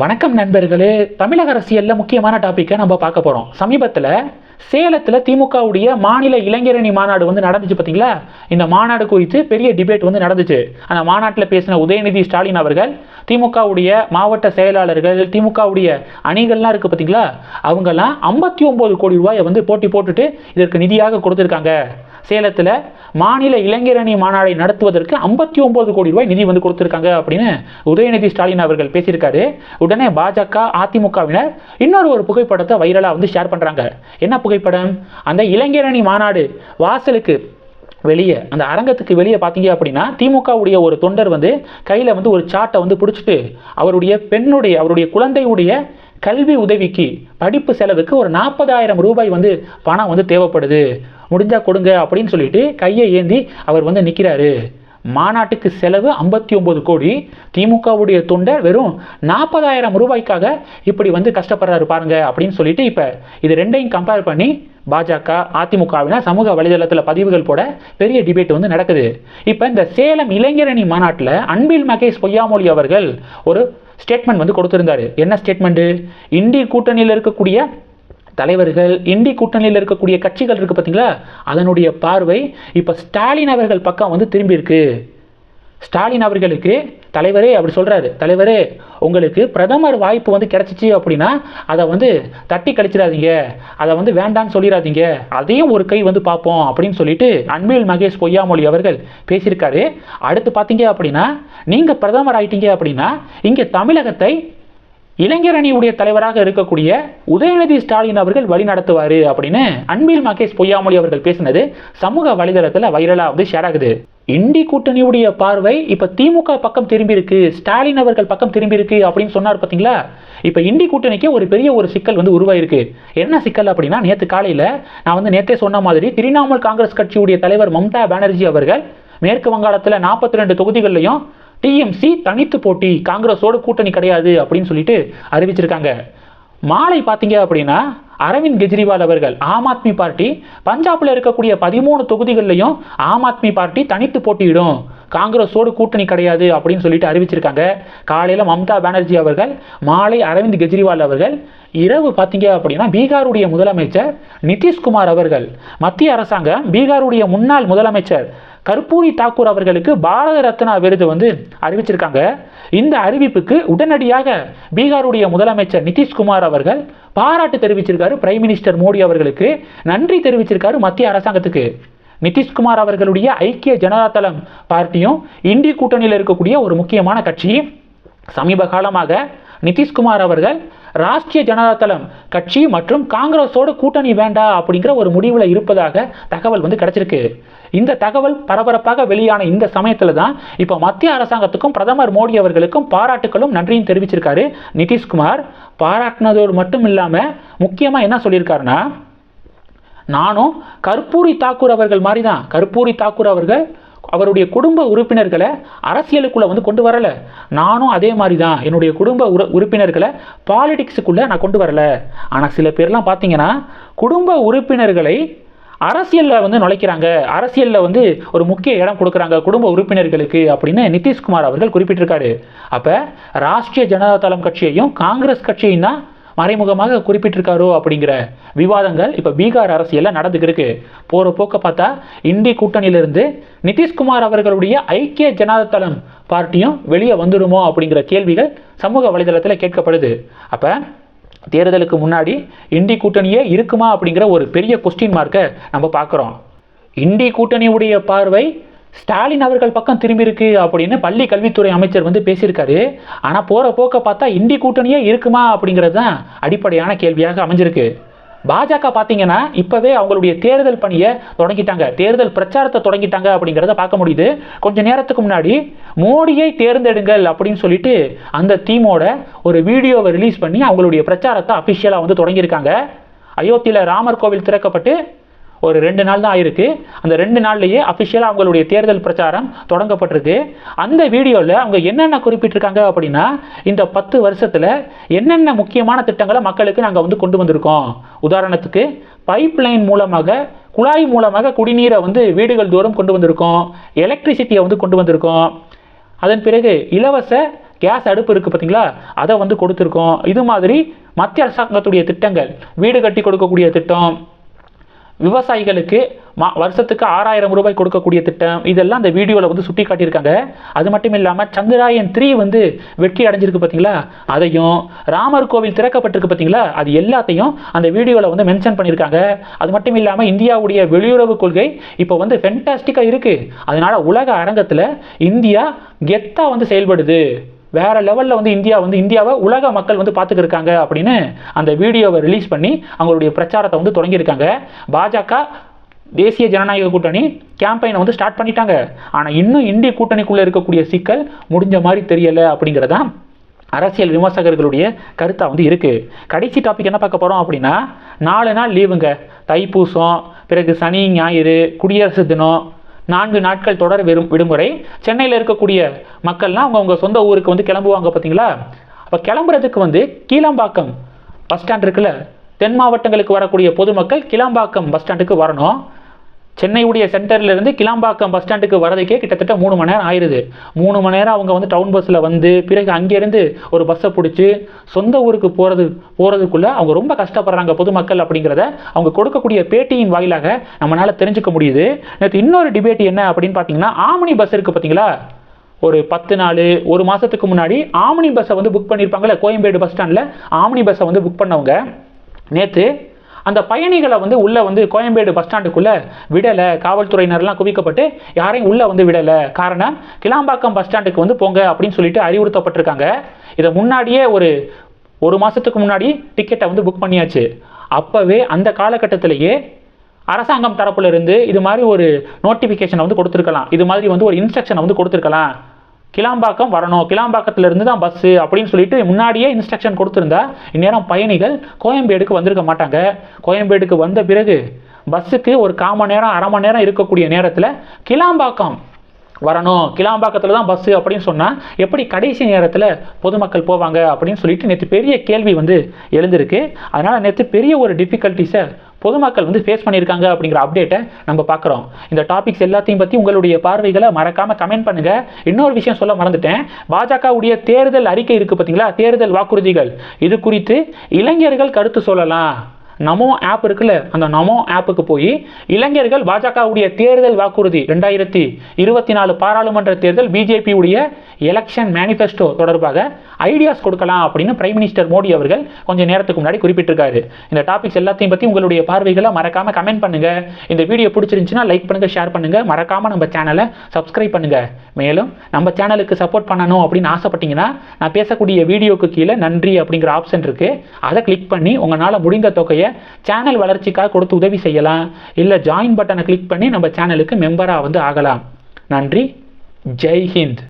வணக்கம் நண்பர்களே தமிழக அரசியலில் முக்கியமான டாப்பிக்கை நம்ம பார்க்க போகிறோம் சமீபத்தில் சேலத்தில் திமுகவுடைய மாநில இளைஞரணி மாநாடு வந்து நடந்துச்சு பார்த்தீங்களா இந்த மாநாடு குறித்து பெரிய டிபேட் வந்து நடந்துச்சு. அந்த மாநாட்டில் பேசின உதயநிதி ஸ்டாலின் அவர்கள் திமுகவுடைய மாவட்ட செயலாளர்கள் திமுகவுடைய அணிகள்லாம் இருக்குது பார்த்தீங்களா அவங்கெல்லாம் ஐம்பத்தி ஒம்பது கோடி ரூபாயை வந்து போட்டி போட்டுட்டு இதற்கு நிதியாக கொடுத்துருக்காங்க. சேலத்தில் மாநில இளைஞரணி மாநாடை நடத்துவதற்கு ஐம்பத்தி ஒன்பது கோடி ரூபாய் நிதி வந்து கொடுத்துருக்காங்க அப்படின்னு உதயநிதி ஸ்டாலின் அவர்கள் பேசியிருக்காரு. உடனே பாஜக அதிமுகவினர் இன்னொரு ஒரு புகைப்படத்தை வைரலாக வந்து ஷேர் பண்ணுறாங்க என்ன புகைப்படம்? அந்த இளைஞரணி மாநாடு வாசலுக்கு வெளியே அந்த அரங்கத்துக்கு வெளியே பார்த்தீங்க அப்படின்னா திமுகவுடைய ஒரு தொண்டர் வந்து கையில் வந்து ஒரு சாட்டை வந்து பிடிச்சிட்டு அவருடைய பெண்ணுடைய அவருடைய குழந்தையுடைய கல்வி உதவிக்கு படிப்பு செலவுக்கு ஒரு நாற்பதாயிரம் ரூபாய் வந்து பணம் வந்து தேவைப்படுது. முடிஞ்சால் கொடுங்க அப்படின்னு சொல்லிட்டு கையை ஏந்தி அவர் வந்து நிற்கிறாரு மாநாட்டுக்கு செலவு ஐம்பத்தி ஒம்பது கோடி. திமுகவுடைய தொண்டர் வெறும் நாற்பதாயிரம் ரூபாய்க்காக இப்படி வந்து கஷ்டப்படுறாரு பாருங்க அப்படின்னு சொல்லிட்டு இப்போ இது ரெண்டையும் கம்பேர் பண்ணி பாஜக அதிமுகவினர் சமூக வலைதளத்தில் பதிவுகள் போட பெரிய டிபேட் வந்து நடக்குது. இப்போ இந்த சேலம் இளைஞரணி மாநாட்டில் அன்பில் மகேஷ் பொய்யாமொழி அவர்கள் ஒரு ஸ்டேட்மெண்ட் வந்து கொடுத்துருந்தாரு. என்ன ஸ்டேட்மெண்ட்டு இந்தி கூட்டணியில் இருக்கக்கூடிய தலைவர்கள் இந்தி கூட்டணியில் இருக்கக்கூடிய கட்சிகள் இருக்குது பார்த்தீங்களா அதனுடைய பார்வை இப்போ ஸ்டாலின் அவர்கள் பக்கம் வந்து திரும்பியிருக்கு ஸ்டாலின் அவர்களுக்கு தலைவரே அப்படி சொல்கிறாரு தலைவரே உங்களுக்கு பிரதமர் வாய்ப்பு வந்து கிடச்சிச்சு அப்படின்னா அதை வந்து தட்டி கழிச்சிடாதீங்க. அதை வந்து வேண்டான்னு சொல்லிடாதீங்க. அதையும் ஒரு கை வந்து பார்ப்போம் அப்படின்னு சொல்லிட்டு அன்பில் மகேஷ் பொய்யாமொழி அவர்கள் பேசியிருக்காரு. அடுத்து பார்த்தீங்க அப்படின்னா நீங்கள் பிரதமர் ஆயிட்டீங்க அப்படின்னா இங்கே தமிழகத்தை இளைஞரணியுடைய தலைவராக இருக்கக்கூடிய உதயநிதி ஸ்டாலின் அவர்கள் வழி நடத்துவார் அப்படின்னு அன்பில் மகேஷ் பொய்யாமொழி அவர்கள் பேசினது சமூக வலைதளத்தில் வைரலாக வந்து ஷேர் ஆகுது. இந்தி கூட்டணியுடைய பார்வை இப்போ திமுக பக்கம் திரும்பி இருக்கு ஸ்டாலின் அவர்கள் பக்கம் திரும்பி இருக்கு அப்படின்னு சொன்னார் பார்த்தீங்களா இப்போ இந்தி கூட்டணிக்கு ஒரு பெரிய ஒரு சிக்கல் வந்து உருவாயிருக்கு. என்ன சிக்கல் அப்படின்னா நேற்று காலையில் நான் வந்து நேற்றே சொன்ன மாதிரி திரிணாமுல் காங்கிரஸ் கட்சியுடைய தலைவர் மம்தா பானர்ஜி அவர்கள் மேற்கு வங்காளத்தில் நாற்பத்தி ரெண்டு தொகுதிகள்லையும் டிஎம்சி தனித்து போட்டி காங்கிரஸோட கூட்டணி கிடையாது அப்படின்னு சொல்லிட்டு அறிவிச்சிருக்காங்க. மாலை பார்த்தீங்க அப்படின்னா அரவிந்த் கெஜ்ரிவால் அவர்கள் ஆம் ஆத்மி பார்ட்டி பஞ்சாப்ல இருக்கக்கூடிய பதிமூணு தொகுதிகள்லையும் ஆம் ஆத்மி பார்ட்டி தனித்து போட்டியிடும். காங்கிரஸோடு கூட்டணி கிடையாது அப்படின்னு சொல்லிட்டு அறிவிச்சிருக்காங்க. காலையில் மம்தா பானர்ஜி அவர்கள் மாலை அரவிந்த் கெஜ்ரிவால் அவர்கள் இரவு பார்த்தீங்க அப்படின்னா பீகாருடைய முதலமைச்சர் நிதிஷ்குமார் அவர்கள் மத்திய அரசாங்கம் பீகாருடைய முன்னாள் முதலமைச்சர் கர்பூரி தாக்கூர் அவர்களுக்கு பாரத ரத்னா விருது வந்து அறிவிச்சிருக்காங்க. இந்த அறிவிப்புக்கு உடனடியாக பீகாருடைய முதலமைச்சர் நிதிஷ்குமார் அவர்கள் பாராட்டு தெரிவிச்சிருக்காரு. பிரைம் மினிஸ்டர் மோடி அவர்களுக்கு நன்றி தெரிவிச்சிருக்காரு மத்திய அரசாங்கத்துக்கு. நிதிஷ்குமார் அவர்களுடைய ஐக்கிய ஜனதா தளம் பார்ட்டியும் இந்தி கூட்டணியில் இருக்கக்கூடிய ஒரு முக்கியமான கட்சி. சமீப காலமாக நிதிஷ்குமார் அவர்கள் ராஷ்டிரிய ஜனதா தளம் கட்சி மற்றும் காங்கிரஸோட கூட்டணி வேண்டாம் அப்படிங்கிற ஒரு முடிவில் இருப்பதாக தகவல் வந்து கிடைச்சிருக்கு. இந்த தகவல் பரபரப்பாக வெளியான இந்த சமயத்தில் தான் இப்போ மத்திய அரசாங்கத்துக்கும் பிரதமர் மோடி அவர்களுக்கும் பாராட்டுகளும் நன்றியும் தெரிவிச்சிருக்காரு நிதிஷ்குமார். பாராட்டினதோடு மட்டும் இல்லாமல் முக்கியமாக என்ன சொல்லியிருக்காருன்னா நானும் கற்பூரி தாக்கூர் அவர்கள் மாதிரி தான் கற்பூரி தாக்கூர் அவர்கள் அவருடைய குடும்ப உறுப்பினர்களை அரசியலுக்குள்ளே வந்து கொண்டு வரல. நானும் அதே மாதிரி தான் என்னுடைய குடும்ப உறு உறுப்பினர்களை பாலிடிக்ஸுக்குள்ளே நான் கொண்டு வரல. ஆனால் சில பேர்லாம் பார்த்தீங்கன்னா குடும்ப உறுப்பினர்களை அரசியலில் வந்து நுழைக்கிறாங்க. அரசியலில் வந்து ஒரு முக்கிய இடம் கொடுக்குறாங்க குடும்ப உறுப்பினர்களுக்கு அப்படின்னு நிதிஷ்குமார் அவர்கள் குறிப்பிட்டிருக்காரு. அப்போ ராஷ்ட்ரிய ஜனதா தளம் கட்சியையும் காங்கிரஸ் கட்சியும் தான் மறைமுகமாக குறிப்பிட்டிருக்காரோ அப்படிங்கிற விவாதங்கள் இப்போ பீகார் அரசியலில் நடந்துக்கிருக்கு போகிற போக்க பார்த்தா இந்தி கூட்டணியிலிருந்து நிதிஷ்குமார் அவர்களுடைய ஐக்கிய ஜனதா தளம் பார்ட்டியும் வெளியே வந்துடுமோ அப்படிங்கிற கேள்விகள் சமூக வலைதளத்தில் கேட்கப்படுது. அப்போ தேர்தலுக்கு முன்னாடி இந்தி கூட்டணியே இருக்குமா அப்படிங்கிற ஒரு பெரிய கொஸ்டின் மார்க்கை நம்ம பார்க்குறோம். இந்தி கூட்டணியுடைய பார்வை ஸ்டாலின் அவர்கள் பக்கம் திரும்பி இருக்கு அப்படின்னு பள்ளி கல்வித்துறை அமைச்சர் வந்து பேசியிருக்காரு. ஆனால் போகிற போக்க பார்த்தா இந்தி கூட்டணியே இருக்குமா அப்படிங்கிறது தான் அடிப்படையான கேள்வியாக அமைஞ்சிருக்கு. பாஜக பார்த்தீங்கன்னா இப்போவே அவங்களுடைய தேர்தல் பணியை தொடங்கிட்டாங்க. தேர்தல் பிரச்சாரத்தை தொடங்கிட்டாங்க அப்படிங்கிறத பார்க்க முடியுது. கொஞ்ச நேரத்துக்கு முன்னாடி மோடியை தேர்ந்தெடுங்கள் அப்படின்னு சொல்லிட்டு அந்த தீமோட ஒரு வீடியோவை ரிலீஸ் பண்ணி அவங்களுடைய பிரச்சாரத்தை அஃபிஷியலாக வந்து தொடங்கியிருக்காங்க. அயோத்தியில் ராமர் கோவில் திறக்கப்பட்டு ஒரு ரெண்டு நாள் தான் ஆயிருக்கு. அந்த ரெண்டு நாள்லேயே அஃபிஷியலாக அவங்களுடைய தேர்தல் பிரச்சாரம் தொடங்கப்பட்டிருக்கு. அந்த வீடியோவில் அவங்க என்னென்ன குறிப்பிட்டிருக்காங்க அப்படின்னா இந்த பத்து வருஷத்தில் என்னென்ன முக்கியமான திட்டங்களை மக்களுக்கு நாங்கள் வந்து கொண்டு வந்திருக்கோம்? உதாரணத்துக்கு பைப் லைன் மூலமாக குழாய் மூலமாக குடிநீரை வந்து வீடுகள் தூரம் கொண்டு வந்திருக்கோம். எலக்ட்ரிசிட்டியை வந்து கொண்டு வந்திருக்கோம். அதன் பிறகு இலவச கேஸ் அடுப்பு இருக்குது பார்த்தீங்களா? அதை வந்து கொடுத்துருக்கோம். இது மாதிரி மத்திய அரசாங்கத்துடைய திட்டங்கள் வீடு கட்டி கொடுக்கக்கூடிய திட்டம் விவசாயிகளுக்கு மா வருஷத்துக்கு ஆறாயிரம் ரூபாய் கொடுக்கக்கூடிய திட்டம் இதெல்லாம் அந்த வீடியோவில் வந்து சுட்டி காட்டியிருக்காங்க அது மட்டும் இல்லாமல் சந்திராயன் த்ரீ வந்து வெற்றி அடைஞ்சிருக்கு பார்த்தீங்களா அதையும் ராமர் கோவில் திறக்கப்பட்டிருக்கு பார்த்தீங்களா அது எல்லாத்தையும் அந்த வீடியோவில் வந்து மென்ஷன் பண்ணியிருக்காங்க. அது மட்டும் இல்லாமல் இந்தியாவுடைய வெளியுறவு கொள்கை இப்போ வந்து ஃபென்டாஸ்டிக்காக இருக்குது அதனால் உலக அரங்கத்தில் இந்தியா கெத்தாக வந்து செயல்படுது. வேறு லெவலில் வந்து இந்தியா வந்து இந்தியாவை உலக மக்கள் வந்து பார்த்துக்கிருக்காங்க அப்படின்னு அந்த வீடியோவை ரிலீஸ் பண்ணி அவங்களுடைய பிரச்சாரத்தை வந்து தொடங்கியிருக்காங்க. பாஜக தேசிய ஜனநாயக கூட்டணி கேம்பெயினை வந்து ஸ்டார்ட் பண்ணிட்டாங்க. ஆனால் இன்னும் இந்திய கூட்டணிக்குள்ளே இருக்கக்கூடிய சிக்கல் முடிஞ்ச மாதிரி தெரியலை அப்படிங்கிறதான் அரசியல் விமர்சகர்களுடைய கருத்தாக வந்து இருக்குது கடைசி டாபிக் என்ன பார்க்க போகிறோம் அப்படின்னா நாலு நாள் லீவுங்க தைப்பூசம் பிறகு சனி ஞாயிறு குடியரசு தினம் நான்கு நாட்கள் தொடர் வெறும் விடுமுறை. சென்னையில் இருக்கக்கூடிய மக்கள்லாம் அவங்க அவங்க சொந்த ஊருக்கு வந்து கிளம்புவாங்க பார்த்தீங்களா அப்போ கிளம்புறதுக்கு வந்து கீழம்பாக்கம் பஸ் ஸ்டாண்ட் இருக்குல்ல? தென் மாவட்டங்களுக்கு வரக்கூடிய பொதுமக்கள் கிளம்பாக்கம் பஸ் ஸ்டாண்டுக்கு வரணும். சென்னையுடைய சென்டர்லேருந்து கிளாம்பாக்கம் பஸ் ஸ்டாண்டுக்கு வரதுக்கே கிட்டத்தட்ட மூணு மணி நேரம் ஆயிடுது மூணு மணி நேரம் அவங்க வந்து டவுன் பஸ்ஸில் வந்து பிறகு அங்கேருந்து ஒரு பஸ்ஸை பிடிச்சி சொந்த ஊருக்கு போகிறது போகிறதுக்குள்ளே அவங்க ரொம்ப கஷ்டப்படுறாங்க பொதுமக்கள் அப்படிங்கிறத அவங்க கொடுக்கக்கூடிய பேட்டியின் வாயிலாக நம்மளால் தெரிஞ்சுக்க முடியுது. நேற்று இன்னொரு டிபேட் என்ன அப்படின்னு பார்த்தீங்கன்னா ஆமணி பஸ் இருக்குது பார்த்தீங்களா ஒரு பத்து நாள் ஒரு மாதத்துக்கு முன்னாடி ஆம்னி பஸ்ஸை வந்து புக் பண்ணியிருப்பாங்கல்ல கோயம்பேடு பஸ் ஸ்டாண்டில் ஆம்னி பஸ்ஸை வந்து புக் பண்ணவங்க. நேற்று அந்த பயணிகளை வந்து உள்ளே வந்து கோயம்பேடு பஸ் ஸ்டாண்டுக்குள்ளே விடலை. காவல்துறையினர்லாம் குவிக்கப்பட்டு யாரையும் உள்ளே வந்து விடலை. காரணம் கிளாம்பாக்கம் பஸ் ஸ்டாண்டுக்கு வந்து போங்க அப்படின்னு சொல்லிட்டு அறிவுறுத்தப்பட்டிருக்காங்க. இதை முன்னாடியே ஒரு ஒரு மாதத்துக்கு முன்னாடி டிக்கெட்டை வந்து புக் பண்ணியாச்சு. அப்போவே அந்த காலகட்டத்திலேயே அரசாங்கம் தரப்புல இருந்து இது மாதிரி ஒரு நோட்டிஃபிகேஷனை வந்து கொடுத்துருக்கலாம். இது மாதிரி வந்து ஒரு இன்ஸ்ட்ரக்ஷனை வந்து கொடுத்துருக்கலாம். கிளாம்பாக்கம் வரணும். கிளாம்பாக்கத்திலிருந்து தான் பஸ்ஸு அப்படின்னு சொல்லிட்டு முன்னாடியே இன்ஸ்ட்ரக்ஷன் கொடுத்துருந்தா இந்நேரம் பயணிகள் கோயம்பேடுக்கு வந்திருக்க மாட்டாங்க. கோயம்பேடுக்கு வந்த பிறகு பஸ்ஸுக்கு ஒரு கால் மணி நேரம் அரை மணி நேரம் இருக்கக்கூடிய நேரத்தில் கிளாம்பாக்கம் வரணும். கிளாம்பாக்கத்தில் தான் பஸ்ஸு அப்படின்னு சொன்னால் எப்படி கடைசி நேரத்தில் பொதுமக்கள் போவாங்க அப்படின்னு சொல்லிட்டு நேற்று பெரிய கேள்வி வந்து எழுந்திருக்கு. அதனால் நேற்று பெரிய ஒரு டிஃபிகல்ட்டிஸை பொதுமக்கள் வந்து ஃபேஸ் பண்ணியிருக்காங்க அப்படிங்கிற அப்டேட்டை நம்ம பார்க்குறோம். இந்த டாபிக்ஸ் எல்லாத்தையும் பற்றி உங்களுடைய பார்வைகளை மறக்காமல் கமெண்ட் பண்ணுங்கள் இன்னொரு விஷயம் சொல்ல மறந்துட்டேன். பாஜகவுடைய தேர்தல் அறிக்கை இருக்குது பார்த்தீங்களா தேர்தல் வாக்குறுதிகள். இது குறித்து இளைஞர்கள் கருத்து சொல்லலாம். நமோ ஆப் இருக்குல்ல அந்த நமோ ஆப்புக்கு போய் இளைஞர்கள் பாஜகவுடைய தேர்தல் வாக்குறுதி ரெண்டாயிரத்தி இருபத்தி நாலு பாராளுமன்ற தேர்தல் பிஜேபி உடைய எலெக்ஷன் மேனிஃபெஸ்டோ தொடர்பாக ஐடியாஸ் கொடுக்கலாம் அப்படின்னு பிரைம் மினிஸ்டர் மோடி அவர்கள் கொஞ்சம் நேரத்துக்கு முன்னாடி குறிப்பிட்டிருக்காரு. இந்த டாபிக்ஸ் எல்லாத்தையும் பற்றி உங்களுடைய பார்வைகளை மறக்காமல் கமெண்ட் பண்ணுங்க. இந்த வீடியோ பிடிச்சிருந்துச்சுன்னா லைக் பண்ணுங்க ஷேர் பண்ணுங்க. மறக்காம நம்ம சேனலை சப்ஸ்கிரைப் பண்ணுங்க. மேலும் நம்ம சேனலுக்கு சப்போர்ட் பண்ணணும் அப்படின்னு ஆசைப்பட்டீங்கன்னா நான் பேசக்கூடிய வீடியோக்கு கீழே நன்றி அப்படிங்கிற ஆப்ஷன் இருக்கு. அதை கிளிக் பண்ணி உங்களால் முடிந்த தொகையை சேனல் வளர்ச்சிக்காக கொடுத்து உதவி செய்யலாம். இல்லை ஜாயின் பட்டனை கிளிக் பண்ணி நம்ம சேனலுக்கு மெம்பராக வந்து ஆகலாம். நன்றி. ஜெய் ஹிந்த்.